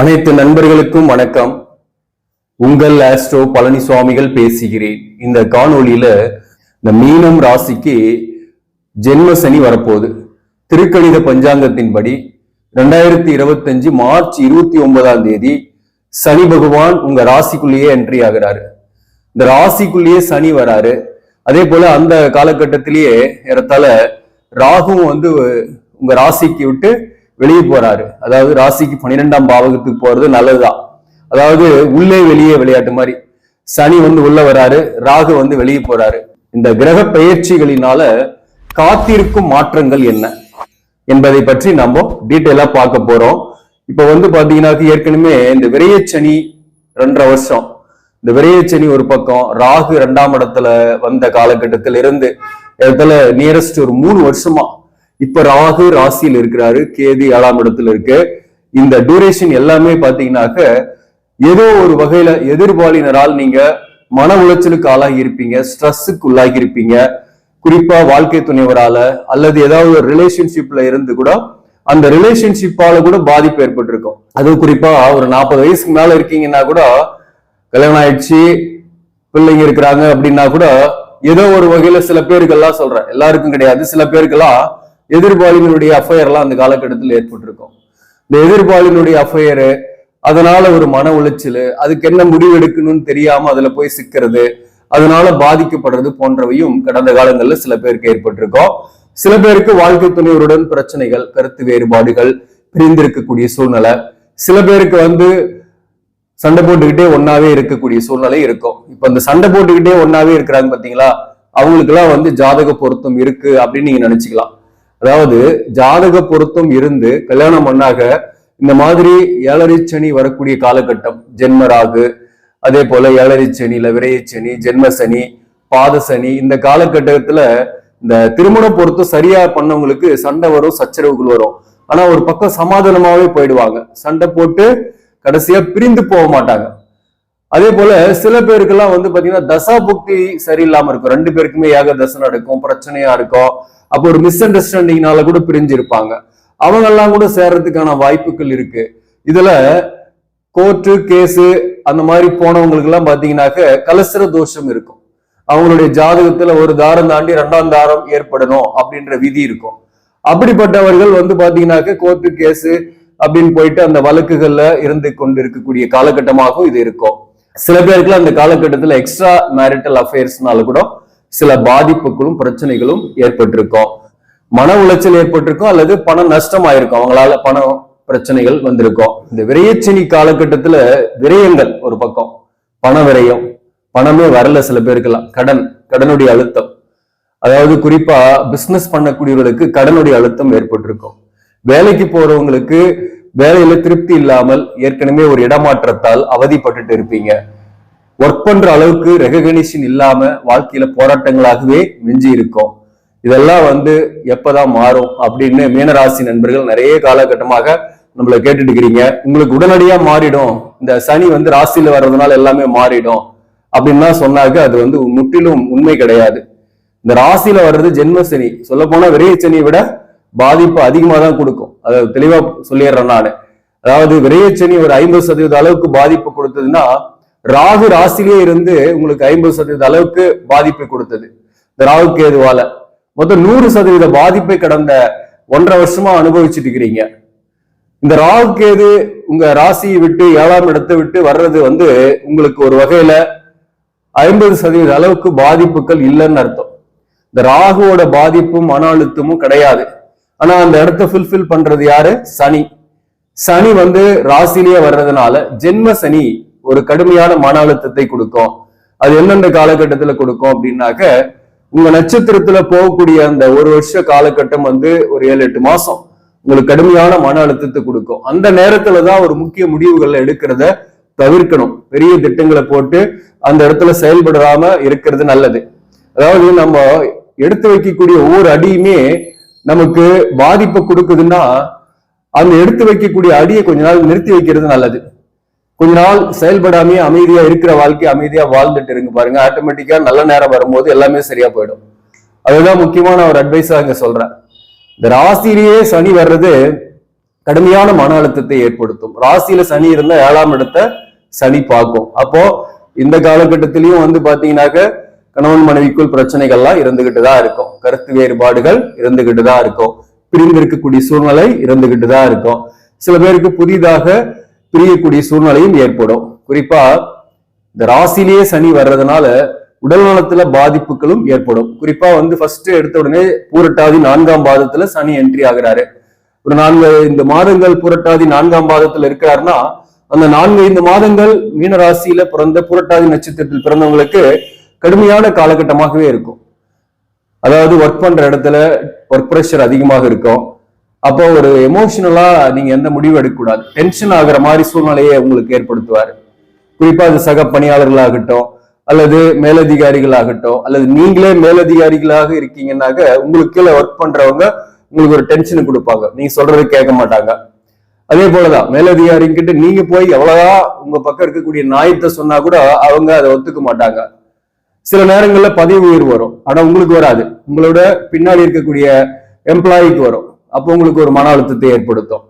அனைத்து நண்பர்களுக்கும் வணக்கம். உங்கள் ஆஸ்ட்ரோ பழனி சுவாமிகள் பேசுகிறேன். இந்த காணொளியில இந்த மீனம் ராசிக்கு ஜென்ம சனி வரப்போகுது. திருக்கணித பஞ்சாங்கத்தின்படி ரெண்டாயிரத்தி இருபத்தஞ்சு மார்ச் இருபத்தி ஒன்பதாம் தேதி சனி பகவான் உங்க ராசிக்குள்ளேயே என்ட்ரி ஆகிறாரு. இந்த ராசிக்குள்ளேயே சனி வராரு. அதே போல அந்த காலகட்டத்திலேயே ஏறத்தாழ ராகுவும் வந்து உங்க ராசிக்கு விட்டு வெளியே போறாரு. அதாவது ராசிக்கு பன்னிரெண்டாம் பாவகத்துக்கு போறது நல்லதுதான். அதாவது உள்ளே வெளியே விளையாட்டு மாதிரி. சனி வந்து உள்ள வராரு ராகு வந்து வெளியே போறாரு. இந்த கிரக பெயர்ச்சிகளினால காத்திருக்கும் மாற்றங்கள் என்ன என்பதை பற்றி நம்ம டீட்டெயிலா பார்க்க போறோம். இப்ப வந்து பாத்தீங்கன்னா ஏற்கனவே இந்த விரையச்சனி ரெண்டரை வருஷம். இந்த விரையச்சனி ஒரு பக்கம் ராகு ரெண்டாம் இடத்துல வந்த காலகட்டத்தில் இருந்து இடத்துல நியரஸ்ட் ஒரு மூணு வருஷமா இப்ப ராகு ராசியில் இருக்கிறாரு கேது ஏழாம் இடத்துல இருக்கு. இந்த டியூரேஷன் எல்லாமே பாத்தீங்கன்னாக்க ஏதோ ஒரு வகையில எதிர்பாலினரால் நீங்க மன உளைச்சலுக்கு ஆளாகி இருப்பீங்க ஸ்ட்ரெஸ்ஸுக்கு உள்ளாகி இருப்பீங்க. குறிப்பா வாழ்க்கை துணைவரால அல்லது ஏதாவது ஒரு ரிலேஷன்ஷிப்ல இருந்து கூட அந்த ரிலேஷன்ஷிப்பால கூட பாதிப்பு ஏற்பட்டிருக்கும். அது குறிப்பா ஒரு நாற்பது வயசுக்கு மேல இருக்கீங்கன்னா கூட கல்யாணம் ஆயிடுச்சு பிள்ளைங்க இருக்கிறாங்க அப்படின்னா கூட ஏதோ ஒரு வகையில சில பேருக்கெல்லாம் சொல்றேன். எல்லாருக்கும் கிடையாது. சில பேருக்கெல்லாம் எதிர்பாலினுடைய அஃபையர் எல்லாம் அந்த காலகட்டத்தில் ஏற்பட்டிருக்கும். இந்த எதிர்பாலினுடைய அஃபையரு அதனால ஒரு மன உளைச்சல் அதுக்கு என்ன முடிவு எடுக்கணும்னு தெரியாம அதுல போய் சிக்கிறது அதனால பாதிக்கப்படுறது போன்றவையும் கடந்த காலங்களில் சில பேருக்கு ஏற்பட்டிருக்கும். சில பேருக்கு வாழ்க்கை துணைவருடன் பிரச்சனைகள் கருத்து வேறுபாடுகள் பிரிந்திருக்கக்கூடிய சூழ்நிலை. சில பேருக்கு வந்து சண்டை போட்டுக்கிட்டே ஒன்னாவே இருக்கக்கூடிய சூழ்நிலை இருக்கும். இப்ப இந்த சண்டை போட்டுக்கிட்டே ஒன்னாவே இருக்கிறாங்க பாத்தீங்களா? அவங்களுக்கு எல்லாம் வந்து ஜாதக பொருத்தம் இருக்கு அப்படின்னு நீங்க நினைச்சுக்கலாம். அதாவது ஜாதக பொருத்தம் இருந்து கல்யாணம் பண்ணாக இந்த மாதிரி ஏழரை சனி வரக்கூடிய காலகட்டம் ஜென்மராகு அதே போல ஏழரை சனியில விரையச்சனி ஜென்மசனி பாதசனி பாத சனி இந்த காலகட்டத்துல இந்த திருமண பொருத்தம் சரியா பண்ணவங்களுக்கு சண்டை வரும் சச்சரவுகள் வரும். ஆனா ஒரு பக்கம் சமாதானமாவே போயிடுவாங்க. சண்டை போட்டு கடைசியா பிரிந்து போக மாட்டாங்க. அதே போல சில பேருக்கெல்லாம் வந்து பாத்தீங்கன்னா தசா புக்தி சரியில்லாம இருக்கும். ரெண்டு பேருக்குமே ஏக தசை நடக்கும் பிரச்சனையா இருக்கும். அப்போ ஒரு மிஸ் அண்டர்ஸ்டாண்டிங்னால கூட பிரிஞ்சு இருப்பாங்க அவங்க எல்லாம் கூட சேர்றதுக்கான வாய்ப்புகள் இருக்கு. இதுல கோர்ட்டு கேஸு அந்த மாதிரி போனவங்களுக்கு எல்லாம் பாத்தீங்கன்னாக்க கலசர தோஷம் இருக்கும். அவங்களுடைய ஜாதகத்துல ஒரு தாரம் தாண்டி ரெண்டாம் தாரம் ஏற்படணும் அப்படின்ற விதி இருக்கும். அப்படிப்பட்டவர்கள் வந்து பாத்தீங்கன்னாக்க கோர்ட்டு கேஸு அப்படின்னு போயிட்டு அந்த வழக்குகள்ல இருந்து கொண்டு இருக்கக்கூடிய காலகட்டமாகவும் இது இருக்கும். சில பேருக்குலாம் அந்த காலகட்டத்துல எக்ஸ்ட்ரா மேரிட்டல் அஃபேர்ஸ்னால கூட சில பாதிப்புகளும் பிரச்சனைகளும் ஏற்பட்டிருக்கும். மன உளைச்சல் ஏற்பட்டிருக்கும் அல்லது பணம் நஷ்டமாயிருக்கும். அவங்களால பணம் பிரச்சனைகள் வந்திருக்கும். இந்த விரையச்சினி காலகட்டத்துல விரயங்கள் ஒரு பக்கம். பண விரயம். பணமே வரல சில பேருக்கெல்லாம். கடன் கடனுடைய அழுத்தம். அதாவது குறிப்பா பிசினஸ் பண்ணக்கூடியவர்களுக்கு கடனுடைய அழுத்தம் ஏற்பட்டிருக்கும். வேலைக்கு போறவங்களுக்கு வேலையில திருப்தி இல்லாமல் ஏற்கனவே ஒரு இடமாற்றத்தால் அவதிப்பட்டுட்டு இருப்பீங்க. ஒர்க் பண்ற அளவுக்கு ரெகக்னிஷன் இல்லாம வாழ்க்கையில போராட்டங்களாகவே மிஞ்சி இருக்கும். இதெல்லாம் வந்து எப்பதான் மாறும் அப்படின்னு மீனராசி நண்பர்கள் நிறைய காலகட்டமாக நம்மள கேட்டுட்டு இருக்கிறீங்க. உங்களுக்கு உடனடியா மாறிடும். இந்த சனி வந்து ராசியில வர்றதுனால எல்லாமே மாறிடும். அப்படின்னா சொன்னாக்க அது வந்து முற்றிலும் உண்மை கிடையாது. இந்த ராசியில வர்றது ஜென்ம சனி. சொல்ல போனா விரைய சனியை விட பாதிப்பு அதிகமா தான் கொடுக்கும். அதை தெளிவா சொல்லிடுறேன் நான். அதாவது விரையச்சனி ஒரு ஐம்பது சதவீத அளவுக்கு பாதிப்பு கொடுத்ததுன்னா ராகு ராசிலேயே இருந்து உங்களுக்கு ஐம்பது சதவீத அளவுக்கு பாதிப்பை கொடுத்தது. இந்த ராகு கேதுவால. மொத்தம் நூறு சதவீத பாதிப்பை கடந்த ஒன்றரை வருஷமா அனுபவிச்சுட்டு இருக்கிறீங்க. இந்த ராகு கேது உங்க ராசியை விட்டு ஏழாம் இடத்தை விட்டு வர்றது வந்து உங்களுக்கு ஒரு வகையில ஐம்பது சதவீத அளவுக்கு பாதிப்புகள் இல்லைன்னு அர்த்தம். இந்த ராகுவோட பாதிப்பும் மன அழுத்தமும் கிடையாது. ஆனா அந்த இடத்த ஃபுல்ஃபில் பண்றது யாரு? சனி. சனி வந்து ராசிலேயே வர்றதுனால ஜென்ம சனி ஒரு கடுமையான மன அழுத்தத்தை கொடுக்கும். அது எந்தெந்த காலகட்டத்துல கொடுக்கும் அப்படின்னாக்க உங்க நட்சத்திரத்துல போகக்கூடிய அந்த ஒரு வருஷ காலகட்டம் வந்து ஒரு ஏழு எட்டு மாசம். உங்களுக்கு கடுமையான மன அழுத்தத்தை கொடுக்கும். அந்த நேரத்துலதான் ஒரு முக்கிய முடிவுகளை எடுக்கிறத தவிர்க்கணும். பெரிய திட்டங்களை போட்டு அந்த இடத்துல செயல்படாம இருக்கிறது நல்லது. அதாவது நம்ம எடுத்து வைக்கக்கூடிய ஒவ்வொரு அடியுமே நமக்கு பாதிப்பை கொடுக்குதுன்னா அந்த எடுத்து வைக்கக்கூடிய அடியை கொஞ்ச நாள் நிறுத்தி வைக்கிறது நல்லது. கொஞ்ச நாள் செயல்படாமே அமைதியா இருக்கிற வாழ்க்கை அமைதியா வாழ்ந்துட்டு இருங்க பாருங்க. ஆட்டோமேட்டிக்கா நல்ல நேரம் வரும்போது எல்லாமே சரியா போயிடும். அதுதான் முக்கியமான ஒரு அட்வைஸா இங்க சொல்றேன். இந்த ராசியிலேயே சனி வர்றது கடுமையான மன அழுத்தத்தை ஏற்படுத்தும். ராசியில சனி இருந்தா ஏழாம் இடத்த சனி பார்க்கும். அப்போ இந்த காலகட்டத்திலயும் வந்து பாத்தீங்கன்னாக்க கணவன் மனைவிக்குள் பிரச்சனைகள்லாம் இருந்துகிட்டு தான் இருக்கும். கருத்து வேறுபாடுகள் இருந்துகிட்டு தான் இருக்கும். பிரிந்து இருக்கக்கூடிய சூழ்நிலை இருந்துகிட்டு தான் இருக்கும். சில பேருக்கு புதிதாக பிரியக்கூடிய சூழ்நிலையும் ஏற்படும். குறிப்பா இந்த ராசிலேயே சனி வர்றதுனால உடல் நலத்துல பாதிப்புகளும் ஏற்படும். குறிப்பா வந்து ஃபர்ஸ்ட் எடுத்த உடனே பூரட்டாதி நான்காம் பாதத்துல சனி என்ட்ரி ஆகுறாரு. ஒரு நான்கு இந்த மாதங்கள் புரட்டாதி நான்காம் பாதத்துல இருக்கிறாருன்னா அந்த நான்கு ஐந்து மாதங்கள் மீன ராசியில பிறந்த புரட்டாதி நட்சத்திரத்தில் பிறந்தவங்களுக்கு கடுமையான காலகட்டமாகவே இருக்கும். அதாவது ஒர்க் பண்ற இடத்துல ஒர்க் ப்ரெஷர் அதிகமாக இருக்கும். அப்போ ஒரு எமோஷனலா நீங்க எந்த முடிவு எடுக்கக்கூடாது. டென்ஷன் ஆகுற மாதிரி சூழ்நிலையை உங்களுக்கு ஏற்படுத்துவாரு. குறிப்பா அது சக பணியாளர்களாகட்டும் அல்லது மேலதிகாரிகளாகட்டும் அல்லது நீங்களே மேலதிகாரிகளாக இருக்கீங்கன்னாக்க உங்களுக்கு கீழே ஒர்க் பண்றவங்க உங்களுக்கு ஒரு டென்ஷன் கொடுப்பாங்க. நீங்க சொல்றது கேட்க மாட்டாங்க. அதே போலதான் மேலதிகாரிங்கிட்ட நீங்க போய் எவ்வளவுதான் உங்க பக்கம் இருக்கக்கூடிய நாயத்தை சொன்னா கூட அவங்க அதை ஒத்துக்க மாட்டாங்க. சில நேரங்களில் பதவி உயர்வு வரும். ஆனா உங்களுக்கு வராது. உங்களோட பின்னாடி இருக்கக்கூடிய எம்ப்ளாயிக்கு வரும். அப்போ உங்களுக்கு ஒரு மன அழுத்தத்தை ஏற்படுத்தும்.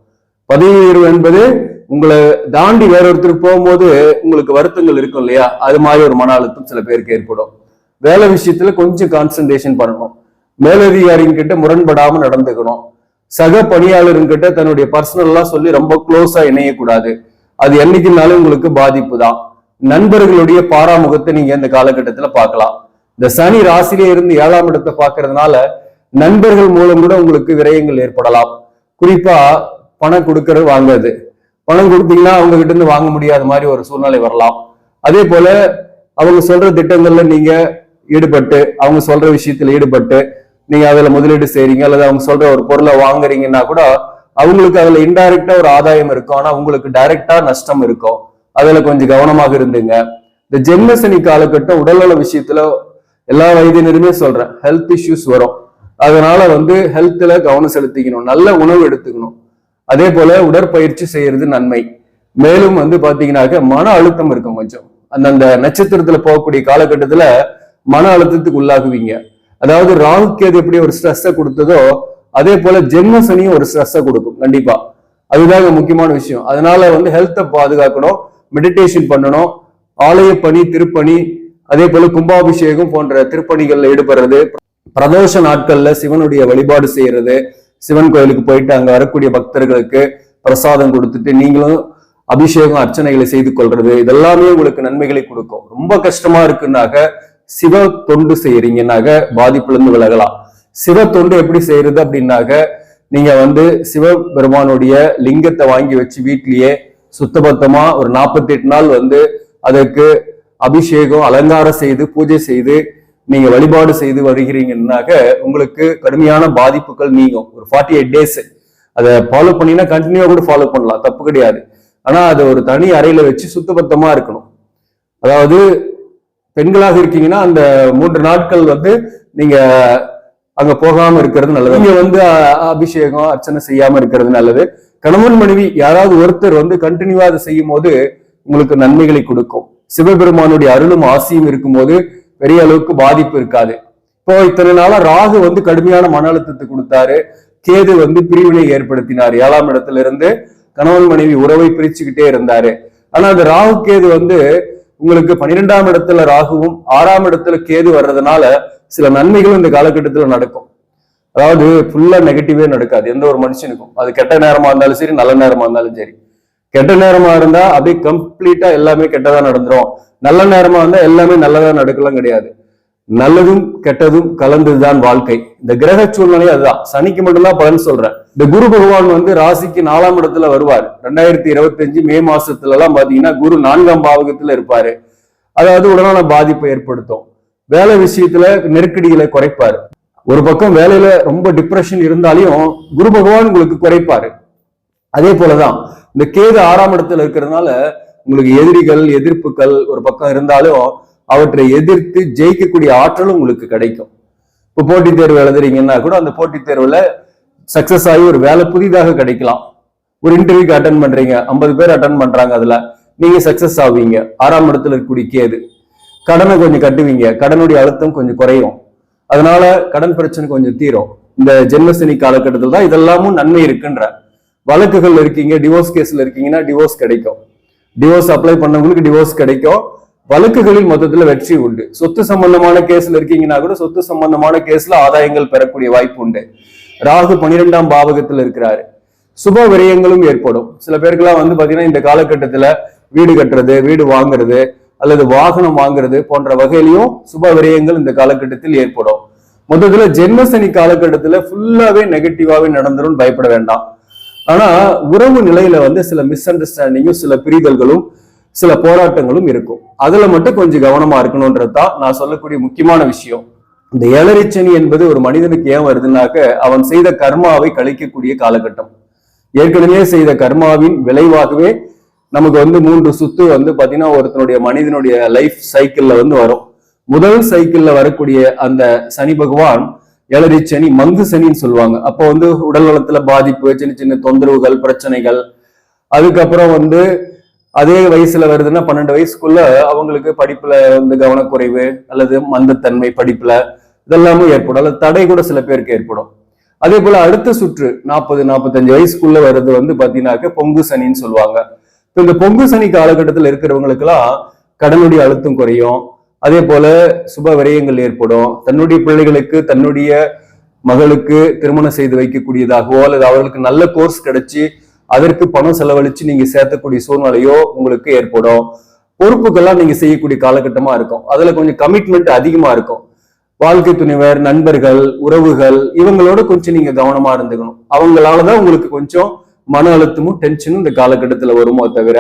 பதவி உயர்வு என்பது உங்களை தாண்டி வேற போகும்போது உங்களுக்கு வருத்தங்கள் இருக்கும் இல்லையா? அது மாதிரி ஒரு மன அழுத்தம் சில பேருக்கு ஏற்படும். வேலை விஷயத்துல கொஞ்சம் கான்சென்ட்ரேஷன் பண்ணணும். மேலதிகாரிங்கிட்ட முரண்படாம நடந்துக்கணும். சக பணியாளருங்கிட்ட தன்னுடைய பர்சனல்லாம் சொல்லி ரொம்ப க்ளோஸா இணையக்கூடாது. அது என்னைக்குனாலும் உங்களுக்கு பாதிப்பு தான். நண்பர்களுடைய பாராமுகத்தை நீங்க இந்த காலகட்டத்துல பார்க்கலாம். இந்த சனி ராசியிலே இருந்து ஏழாம் இடத்தை பார்க்கறதுனால நண்பர்கள் மூலம் கூட உங்களுக்கு விரயங்கள் ஏற்படலாம். குறிப்பா பணம் கொடுக்கறது வாங்குறது பணம் கொடுத்தீங்கன்னா அவங்க கிட்ட இருந்து வாங்க முடியாத மாதிரி ஒரு சூழ்நிலை வரலாம். அதே போல அவங்க சொல்ற திட்டங்கள்ல நீங்க ஈடுபட்டு அவங்க சொல்ற விஷயத்துல ஈடுபட்டு நீங்க அதுல முதலீடு செய்றீங்க அல்லது அவங்க சொல்ற ஒரு பொருளை வாங்குறீங்கன்னா கூட அவங்களுக்கு அதுல இன்டைரக்டா ஒரு ஆதாயம் இருக்கும். ஆனா உங்களுக்கு டைரக்டா நஷ்டம் இருக்கும். அதுல கொஞ்சம் கவனமாக இருந்துங்க. இந்த ஜென்மசனி காலகட்டம் உடல்நல விஷயத்துல எல்லா வயதினருமே சொல்றேன் ஹெல்த் இஷ்யூஸ் வரும். அதனால வந்து ஹெல்த்ல கவனம் செலுத்திக்கணும் நல்ல உணவு எடுத்துக்கணும். அதே போல உடற்பயிற்சி செய்யறது நன்மை. மேலும் வந்து பாத்தீங்கன்னாக்க மன அழுத்தம் இருக்கும் கொஞ்சம். அந்தந்த நட்சத்திரத்துல போகக்கூடிய காலகட்டத்துல மன அழுத்தத்துக்கு உள்ளாகுவீங்க. அதாவது ராகுக்கேது எப்படி ஒரு ஸ்ட்ரெஸ்ஸை கொடுத்ததோ அதே போல ஜென்ம சனியும் ஒரு ஸ்ட்ரெஸ்ஸை கொடுக்கும் கண்டிப்பா. அதுதாங்க முக்கியமான விஷயம். அதனால வந்து ஹெல்த்தை பாதுகாக்கணும். மெடிடேஷன் பண்ணணும். ஆலய பணி திருப்பணி அதே போல கும்பாபிஷேகம் போன்ற திருப்பணிகள்ல ஈடுபடுறது. பிரதோஷ நாட்கள்ல சிவனுடைய வழிபாடு செய்யறது. சிவன் கோயிலுக்கு போயிட்டு அங்க வரக்கூடிய பக்தர்களுக்கு பிரசாதம் கொடுத்துட்டு நீங்களும் அபிஷேகம் அர்ச்சனைகளை செய்து கொள்றது. இதெல்லாமே உங்களுக்கு நன்மைகளை கொடுக்கும். ரொம்ப கஷ்டமா இருக்குன்னாக சிவ தொண்டு செய்யறீங்கன்னாக பாதிப்புலேருந்து விலகலாம். சிவ தொண்டு எப்படி செய்யறது அப்படின்னாக நீங்க வந்து சிவபெருமானுடைய லிங்கத்தை வாங்கி வச்சு வீட்லயே சுத்தபத்தமா ஒரு நாற்பத்தி எட்டு நாள் வந்து அதற்கு அபிஷேகம் அலங்காரம் செய்து பூஜை செய்து நீங்க வழிபாடு செய்து வருகிறீங்கன்னாக்க உங்களுக்கு கடுமையான பாதிப்புகள் நீங்கும். ஒரு ஃபார்ட்டி எயிட் டேஸ் அதை ஃபாலோ பண்ணீங்கன்னா கண்டினியூவா கூட ஃபாலோ பண்ணலாம். தப்பு கிடையாது. ஆனா அதை ஒரு தனி அறையில வச்சு சுத்தபத்தமா இருக்கணும். அதாவது பெண்களாக இருக்கீங்கன்னா அந்த மூன்று நாட்கள் வந்து நீங்க அங்க போகாம இருக்கிறது நல்லது. நீங்க வந்து அபிஷேகம் அர்ச்சனை செய்யாம இருக்கிறது நல்லது. கணவன் மனைவி யாராவது ஒருத்தர் வந்து கண்டினியூவா அதை செய்யும் போது உங்களுக்கு நன்மைகளை கொடுக்கும். சிவபெருமானுடைய அருளும் ஆசையும் இருக்கும்போது பெரிய அளவுக்கு பாதிப்பு இருக்காது. இப்போ இத்தனை நாளா ராகு வந்து கடுமையான மன அழுத்தத்தை கொடுத்தாரு. கேது வந்து பிரிவினை ஏற்படுத்தினார். ஏழாம் இடத்துல இருந்து கணவன் மனைவி உறவை பிரிச்சுக்கிட்டே இருந்தாரு. ஆனா அந்த ராகு கேது வந்து உங்களுக்கு பன்னிரெண்டாம் இடத்துல ராகுவும் ஆறாம் இடத்துல கேது வர்றதுனால சில நன்மைகளும் இந்த காலகட்டத்துல நடக்கும். அதாவது ஃபுல்லா நெகட்டிவே நடக்காது. எந்த ஒரு மனுஷனுக்கும். அது கெட்ட நேரமா இருந்தாலும் சரி நல்ல நேரமா இருந்தாலும் சரி. கெட்ட நேரமா இருந்தா அப்படியே கம்ப்ளீட்டா எல்லாமே கெட்டதா நடந்துரும். நல்ல நேரமா இருந்தா எல்லாமே நல்லதா நடக்கலாம் கிடையாது. நல்லதும் கெட்டதும் கலந்ததுதான் வாழ்க்கை. இந்த கிரக சூழ்நிலை அதுதான். சனிக்கு மட்டும்தான் பலன் சொல்றேன். இந்த குரு பகவான் வந்து ராசிக்கு நாலாம் இடத்துல வருவார். ரெண்டாயிரத்தி இருபத்தி அஞ்சு மே மாசத்துல எல்லாம் பாத்தீங்கன்னா குரு நான்காம் பாவகத்துல இருப்பாரு. அதாவது உடனான பாதிப்பை ஏற்படுத்தும். வேலை விஷயத்துல நெருக்கடிகளை குறைப்பாரு. ஒரு பக்கம் வேலையில ரொம்ப டிப்ரெஷன் இருந்தாலையும் குரு பகவான் உங்களுக்கு குறைப்பாரு. அதே போலதான் இந்த கேது ஆறாம் இடத்துல இருக்கிறதுனால உங்களுக்கு எதிரிகள் எதிர்ப்புகள் ஒரு பக்கம் இருந்தாலும் அவற்றை எதிர்த்து ஜெயிக்கக்கூடிய ஆற்றலும் உங்களுக்கு கிடைக்கும். இப்போ போட்டித் தேர்வு எழுதுறீங்கன்னா கூட அந்த போட்டித் தேர்வுல சக்சஸ் ஆகி ஒரு வேலை புதிதாக கிடைக்கலாம். ஒரு இன்டர்வியூக்கு அட்டன் பண்றீங்க ஐம்பது பேர் அட்டன் பண்றாங்க அதுல நீங்க சக்சஸ் ஆவீங்க. ஆறாம் இடத்துல இருக்கக்கூடிய கேது கடனை கொஞ்சம் கட்டுவீங்க கடனுடைய அழுத்தம் கொஞ்சம் குறையும். அதனால கடன் பிரச்சனை கொஞ்சம் தீரும். இந்த ஜென்மசனி காலகட்டத்தில் தான் இதெல்லாமும் நன்மை இருக்குன்ற. வழக்குகள் இருக்கீங்க டிவோர்ஸ் கேஸ்ல இருக்கீங்கன்னா டிவோர்ஸ் கிடைக்கும். டிவோர்ஸ் அப்ளை பண்ணவங்களுக்கு டிவோர்ஸ் கிடைக்கும். வழக்குகளில் மொத்தத்தில் வெற்றி உண்டு. சொத்து சம்பந்தமான கேஸ்ல இருக்கீங்கன்னா கூட சொத்து சம்பந்தமான கேஸ்ல ஆதாயங்கள் பெறக்கூடிய வாய்ப்பு உண்டு. ராகு பனிரெண்டாம் பாவகத்தில் இருக்கிறாரு. சுப விரயங்களும் ஏற்படும். சில பேருக்கெல்லாம் வந்து பாத்தீங்கன்னா இந்த காலகட்டத்துல வீடு கட்டுறது வீடு வாங்குறது அல்லது வாகனம் வாங்குறது போன்ற வகையிலையும் சுப விரயங்கள் இந்த காலகட்டத்தில் ஏற்படும். மொத்தத்துல ஜென்மசனி காலகட்டத்துல ஃபுல்லாவே நெகட்டிவாவே நடந்துரும் பயப்பட வேண்டாம். ஆனா உறவு நிலையில வந்து சில மிஸ் அண்டர்ஸ்டாண்டிங்கும் சில பிரிதல்களும் சில போராட்டங்களும் இருக்கும். அதுல மட்டும் கொஞ்சம் கவனமா இருக்கணும்ன்றது தான் நான் சொல்லக்கூடிய முக்கியமான விஷயம். இந்த ஏழரிச்சனி என்பது ஒரு மனிதனுக்கு ஏன் வருதுனாக்க அவன் செய்த கர்மாவை கழிக்கக்கூடிய காலகட்டம். ஏற்கனவே செய்த கர்மாவின் விளைவாகவே நமக்கு வந்து மூன்று சுத்து வந்து பாத்தீங்கன்னா ஒருத்தனுடைய மனிதனுடைய லைஃப் சைக்கிள்ல வந்து வரும். முதல் சைக்கிள்ல வரக்கூடிய அந்த சனி பகவான் ஏழரை சனி மங்கு சனின்னு சொல்லுவாங்க. அப்போ வந்து உடல் நலத்துல பாதிப்பு சின்ன சின்ன தொந்தரவுகள் பிரச்சனைகள். அதுக்கப்புறம் வந்து அதே வயசுல வருதுன்னா பன்னெண்டு வயசுக்குள்ள அவங்களுக்கு படிப்புல வந்து கவனக்குறைவு அல்லது மந்தத்தன்மை படிப்புல இதெல்லாமும் ஏற்படும். அல்லது தடை கூட சில பேருக்கு ஏற்படும். அதே போல அடுத்த சுற்று நாற்பது நாற்பத்தஞ்சு வயசுக்குள்ள வர்றது வந்து பாத்தீங்கன்னாக்க பொங்கு சனின்னு சொல்லுவாங்க. இந்த பொங்கு சனி காலகட்டத்தில் இருக்கிறவங்களுக்கெல்லாம் கடனுடைய அழுத்தம் குறையும். அதே போல சுப விரயங்கள் ஏற்படும். தன்னுடைய பிள்ளைகளுக்கு தன்னுடைய மகளுக்கு திருமணம் செய்து வைக்கக்கூடியதாகவோ அல்லது அவர்களுக்கு நல்ல கோர்ஸ் கிடைச்சி அதற்கு பணம் செலவழிச்சு நீங்க சேர்த்தக்கூடிய சூழ்நிலையோ உங்களுக்கு ஏற்படும். பொறுப்புகள்லாம் நீங்க செய்யக்கூடிய காலகட்டமா இருக்கும். அதுல கொஞ்சம் கமிட்மெண்ட் அதிகமா இருக்கும். வாழ்க்கை துணைவர் நண்பர்கள் உறவுகள் இவங்களோட கொஞ்சம் நீங்க கவனமா இருந்துக்கணும். அவங்களாலதான் உங்களுக்கு கொஞ்சம் மன அழுத்தமும் டென்ஷனும் இந்த காலகட்டத்தில் வருமோ தவிர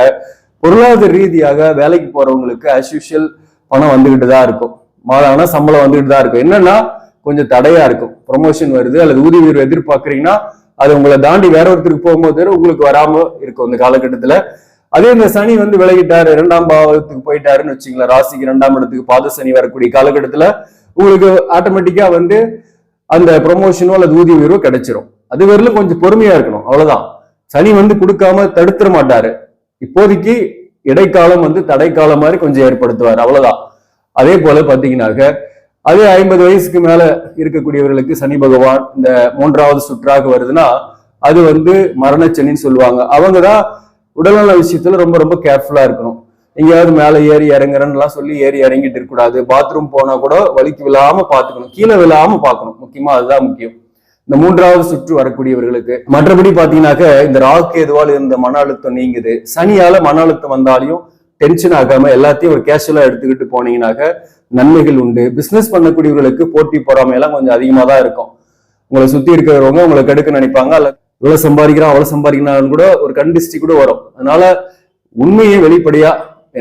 பொருளாதார ரீதியாக வேலைக்கு போறவங்களுக்கு ஆஸ் யூஷுவல் பணம் வந்துகிட்டு தான் இருக்கும். மாதானா சம்பளம் வந்துகிட்டு தான் இருக்கும். என்னன்னா கொஞ்சம் தடையா இருக்கும். ப்ரொமோஷன் வருது அல்லது ஊதிய உயர்வு எதிர்பார்க்கறீங்கன்னா அது உங்களை தாண்டி வேற ஒருத்தருக்கு போகும்போது உங்களுக்கு வராம இருக்கும் இந்த காலகட்டத்துல. அதே இந்த சனி வந்து விலகிட்டாரு இரண்டாம் பாவத்துக்கு போயிட்டாருன்னு வச்சுங்களேன் ராசிக்கு இரண்டாம் இடத்துக்கு பாத சனி வரக்கூடிய காலகட்டத்துல உங்களுக்கு ஆட்டோமேட்டிக்கா வந்து அந்த ப்ரொமோஷனோ அல்லது ஊதிய உயர்வோ கிடைச்சிரும். அது வரலும் கொஞ்சம் பொறுமையா இருக்கணும். அவ்வளவுதான். சனி வந்து கொடுக்காம தடுத்துட மாட்டாரு. இப்போதைக்கு இடைக்காலம் வந்து தடைக்காலம் மாதிரி கொஞ்சம் ஏற்படுத்துவார். அவ்வளவுதான். அதே போல பாத்தீங்கன்னாக்க அதே ஐம்பது வயசுக்கு மேல இருக்கக்கூடியவர்களுக்கு சனி பகவான் இந்த மூன்றாவது சுற்றாக வருதுன்னா அது வந்து மரணச்சனின்னு சொல்லுவாங்க. அவங்க தான் உடல்நல விஷயத்துல ரொம்ப ரொம்ப கேர்ஃபுல்லா இருக்கணும். எங்கேயாவது மேல ஏறி இறங்குறேன்னு சொல்லி ஏறி இறங்கிட்டு இருக்கக்கூடாது. பாத்ரூம் போனா கூட வலிக்கு விழாம பாத்துக்கணும் கீழே விழாம பார்க்கணும். முக்கியமா அதுதான் முக்கியம். இந்த மூன்றாவது சுற்று வரக்கூடியவர்களுக்கு. மற்றபடி பாத்தீங்கன்னாக்க இந்த ராகு எதுவால் இருந்த மன அழுத்தம் நீங்குது. சனியால மன அழுத்தம் வந்தாலையும் டென்ஷன் ஆகாம எல்லாத்தையும் ஒரு கேஷுவலா எடுத்துக்கிட்டு போனீங்கன்னாக்க நன்மைகள் உண்டு. பிசினஸ் பண்ணக்கூடியவர்களுக்கு போட்டி பொறாமை எல்லாம் கொஞ்சம் அதிகமா தான் இருக்கும். உங்களை சுத்தி இருக்கிறவங்க உங்களை கெடுக்க நினைப்பாங்க அல்ல இவ்வளவு சம்பாதிக்கிறான் அவ்வளவு சம்பாதிக்கிறான்னு கூட ஒரு கண்டிஸ்டி கூட வரும். அதனால உண்மையை வெளிப்படையா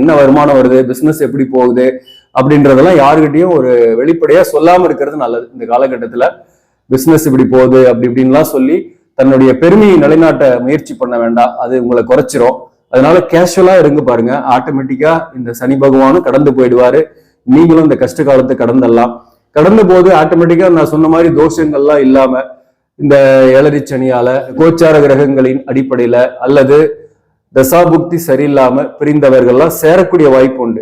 என்ன வருமானம் வருது பிசினஸ் எப்படி போகுது அப்படின்றதெல்லாம் யாருக்கிட்டையும் ஒரு வெளிப்படையா சொல்லாம இருக்கிறது நல்லது. இந்த காலகட்டத்துல பிசினஸ் இப்படி போகுது அப்படி இப்படின்லாம் சொல்லி தன்னுடைய பெருமையை நிலைநாட்ட முயற்சி பண்ண வேண்டாம். அது உங்களை குறைச்சிரும். அதனால கேஷுவலா இருங்க பாருங்க. ஆட்டோமேட்டிக்கா இந்த சனி பகவானும் கடந்து போயிடுவாரு. நீங்களும் இந்த கஷ்ட காலத்தை கடந்தெல்லாம் கடந்த போது ஆட்டோமேட்டிக்கா நான் சொன்ன மாதிரி தோஷங்கள்லாம் இல்லாம இந்த ஏழரி சனியால கோச்சார கிரகங்களின் அடிப்படையில அல்லது தசாபுக்தி சரியில்லாம பிரிந்தவர்கள்லாம் சேரக்கூடிய வாய்ப்பு உண்டு.